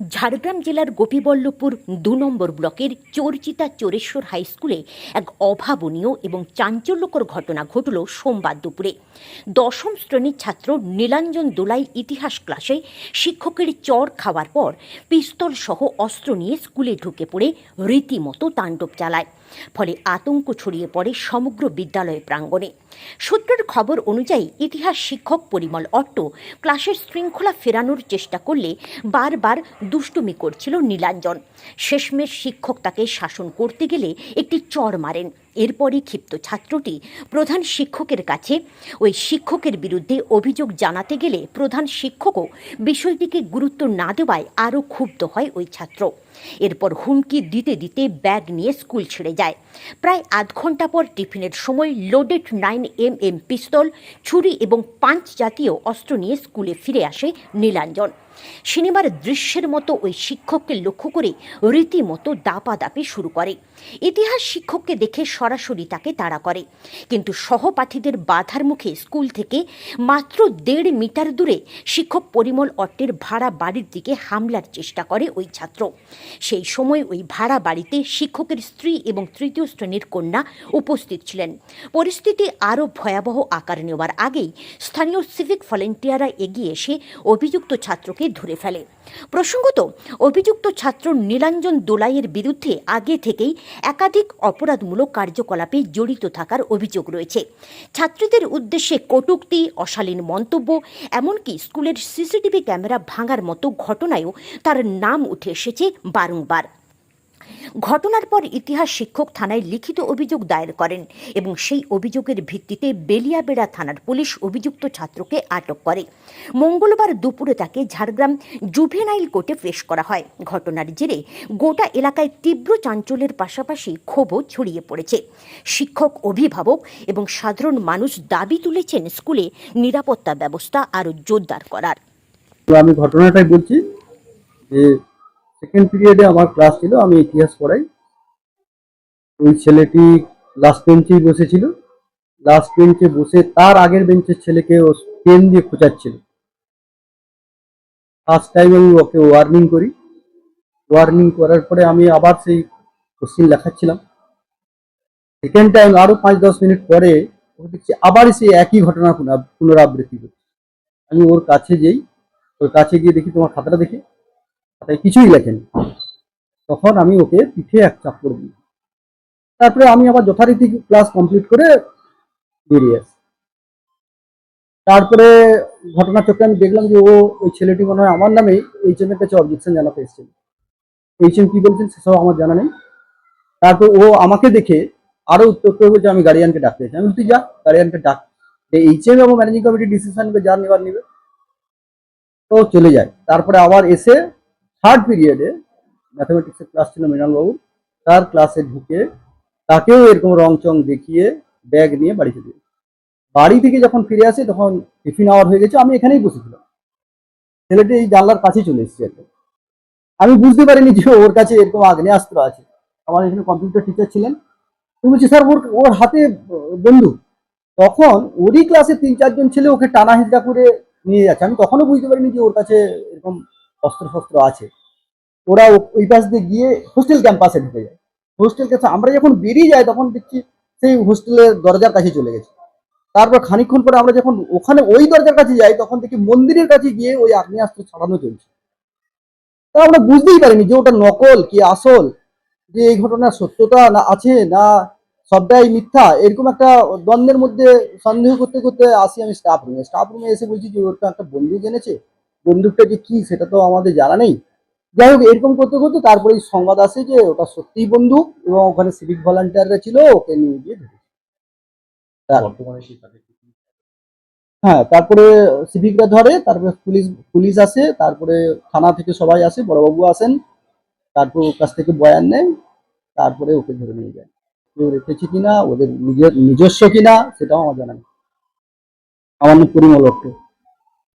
ঝাড়গ্রাম জেলার গোপীবল্লভপুর দু নম্বর ব্লকের চর্চিতা চোরেশ্বর হাই স্কুলে এক অভাবনীয় এবং চাঞ্চল্যকর ঘটনা ঘটল সোমবার দুপুরে। দশম শ্রেণির ছাত্র নীলাঞ্জন দোলাই ইতিহাস ক্লাসে শিক্ষকের চর খাওয়ার পর পিস্তল সহ অস্ত্র নিয়ে স্কুলে ঢুকে পড়ে, রীতিমতো তাণ্ডব চালায়। ফলে আতঙ্ক ছড়িয়ে পড়ে সমগ্র বিদ্যালয় প্রাঙ্গণে। সূত্রের খবর অনুযায়ী ইতিহাস শিক্ষক পরিমল অট্ট ক্লাসের শৃঙ্খলা ফেরানোর চেষ্টা করলে বারবার দুষ্টুমি করছিল নীলাঞ্জন। শেষমেশ শিক্ষক তাকে শাসন করতে গেলে একটি চর মারেন। এরপরই ক্ষিপ্ত ছাত্রটি প্রধান শিক্ষকের কাছে ওই শিক্ষকের বিরুদ্ধে অভিযোগ জানাতে গেলে প্রধান শিক্ষকও বিষয়টিকে গুরুত্ব না দেওয়ায় আরও ক্ষুব্ধ হয় ওই ছাত্র। এরপর হুমকি দিতে দিতে ব্যাগ নিয়ে স্কুল ছেড়ে যায়। প্রায় আধ ঘণ্টা পর টিফিনের সময় loaded nine M M pistol, ছুরি এবং পাঁচ জাতীয় অস্ত্র নিয়ে স্কুলে ফিরে আসে নীলাঞ্জন। সিনেমার দৃশ্যের মতো ওই শিক্ষককে লক্ষ্য করে রীতিমতো দাপাদাপি শুরু করে। ইতিহাস শিক্ষককে দেখে সরাসরি তাকে তাড়া করে। কিন্তু সহপাঠীদের বাধার মুখে স্কুল থেকে মাত্র দেড় মিটার দূরে শিক্ষক পরিমল অট্টের ভাড়া বাড়ির দিকে হামলার চেষ্টা করে ওই ছাত্র। সেই সময় ওই ভাড়া বাড়িতে শিক্ষকের স্ত্রী এবং তৃতীয় শ্রেণির কন্যা উপস্থিত ছিলেন। পরিস্থিতি আরও ভয়াবহ আকার নেওয়ার আগেই স্থানীয় সিভিক ভলেন্টিয়াররা এগিয়ে এসে অভিযুক্ত ছাত্রকে ধরে ফেলে। প্রসঙ্গত, অভিযুক্ত ছাত্র নীলাঞ্জন দোলাইয়ের বিরুদ্ধে আগে থেকেই একাধিক অপরাধমূলক কার্যকলাপে জড়িত থাকার অভিযোগ রয়েছে। ছাত্রীদের উদ্দেশ্যে কটুক্তি, অশালীন মন্তব্য, এমনকি স্কুলের সিসিটিভি ক্যামেরা ভাঙার মতো ঘটনায়ও তার নাম উঠে এসেছে বারংবার। ঘটনার পর ইতিহাস শিক্ষক থানায় লিখিত অভিযোগ দায়ের করেন এবং সেই অভিযোগের ভিত্তিতে বেলিয়াবেড়া থানার পুলিশ অভিযুক্ত ছাত্রকে আটক করে। মঙ্গলবার দুপুরে তাকে ঝাড়গ্রাম জুভেনাইল কোর্টে পেশ করা হয়। ঘটনার জেরে গোটা এলাকায় তীব্র চাঞ্চল্যের পাশাপাশি ক্ষোভও ছড়িয়ে পড়েছে। শিক্ষক, অভিভাবক এবং সাধারণ মানুষ দাবি তুলেছেন স্কুলে নিরাপত্তা ব্যবস্থা আরও জোরদার করার। আমি ঘটনাটাই বলছি যে সেকেন্ড পিরিয়ডে আমার ক্লাস ছিল, আমি ইতিহাস পড়াই। ওই ছেলেটি লাস্ট বেঞ্চেই বসেছিল। লাস্ট বেঞ্চে বসে তার আগের বেঞ্চের ছেলেকে ও পেন দিয়ে খোঁচাচ্ছিল। ফার্স্ট টাইম আমি ওকে ওয়ার্নিং করি। ওয়ার্নিং করার পরে আমি আবার সেই কোশ্চিন লেখাচ্ছিলাম। সেকেন্ড টাইম আরও পাঁচ দশ মিনিট পরে ওকে দেখছি আবার সেই একই ঘটনা পুনরাবৃত্তি করছে আমি ওর কাছে যেই, ওর কাছে গিয়ে দেখি তোমার খাতাটা দেখি। খাতায় কিছুই লেখেনি। তখন আমি ওকে পিঠে এক চাপড় দিই তারপরে আমি আবার যথারীতি ক্লাস কমপ্লিট করে বেরিয়ে আসি। তারপরে ঘটনা চক্রে আমি দেখলাম যে ও ওই ছেলেটি মনে হয় আমার নামে এইচ এম এর কাছে অবজেকশন জানাতে এসেছিল। এইচ এম কি বলছেন সেসব আমার জানা নেই। তারপর ও আমাকে দেখে আরও উত্তর করবে যে আমি গার্ডিয়ানকে ডাকতে চাই আমি বলছি, যা গার্ডিয়ানকে ডাক। এইচ এম এবং ম্যানেজিং কমিটি ডিসিশন নেবে, যা নেবার নেবে। তো চলে যায়। তারপরে আবার এসে থার্ড পিরিয়ডে ম্যাথামেটিক্সের ক্লাস ছিল মৃণাল বাবু তার ক্লাসে ঢুকে তাকেও এরকম রং চং দেখিয়ে ব্যাগ নিয়ে বাড়ি চলে। বাড়ি থেকে যখন ফিরে আসে তখন টিফিন আওয়ার হয়ে গেছে, আমি এখানেই বসেছিলাম। ছেলেটি এই জানলার কাছে চলে এসেছে একদম। আমি বুঝতে পারিনি যে ওর কাছে এরকম আগ্নেয়াস্ত্র আছে। আমার এখানে কম্পিউটার টিচার ছিলেন। আমি বলছি, স্যার, ওর ওর হাতে বন্ধু তখন ওরই ক্লাসে তিন চারজন ছেলে ওকে টানা হিজড়া করে নিয়ে যাচ্ছে। আমি তখনও বুঝতে পারিনি যে ওর কাছে এরকম অস্ত্র শস্ত্র আছে। ওরা ওই পাশ দিয়ে গিয়ে হোস্টেল ক্যাম্পাসে ঢুকে যায়। হোস্টেল কাছে আমরা যখন বেরিয়ে যাই, তখন দেখছি সেই হোস্টেলের দরজার কাছে চলে গেছে। তারপর খানিকক্ষণ পরে আমরা যখন ওখানে ওই দরজার কাছে যাই, তখন দেখি মন্দিরের কাছে গিয়ে ওই আগ্নেয়াস্ত্র ছাড়ানো চলছে। তা আমরা বুঝতেই পারিনি যে ওটা নকল কি আসল, যে এই ঘটনার সত্যতা না আছে, না সবটাই মিথ্যা। এরকম একটা দ্বন্দ্বের মধ্যে সন্দেহ করতে করতে আসি আমি স্টাফ রুমে স্টাফ রুমে এসে বলছি যে, ওর তো একটা বন্দুক এনেছে। বন্দুকটা যে কি সেটা তো আমাদের জানা নেই। যাই হোক এরকম করতে করতে তারপরে সংবাদ আসে যে ওটা সত্যিই বন্দুক এবং ওখানে সিভিক ভলান্টিয়াররা ছিল ওকে নিয়ে গিয়ে কি হ্যাঁ তারপরে সিভিকরা ধরে তারপরে পুলিশ পুলিশ আসে তারপরে থানা থেকে সবাই আসে বড়বাবু আসেন তারপর ওর কাছ থেকে বয়ান নেয় তারপরে ওকে ধরে নিয়ে যায়। কেউ রেখেছে কিনা ওদের নিজের নিজস্ব কিনা সেটাও আমার জানা নেই। আমার নাম পরিমল অট্ট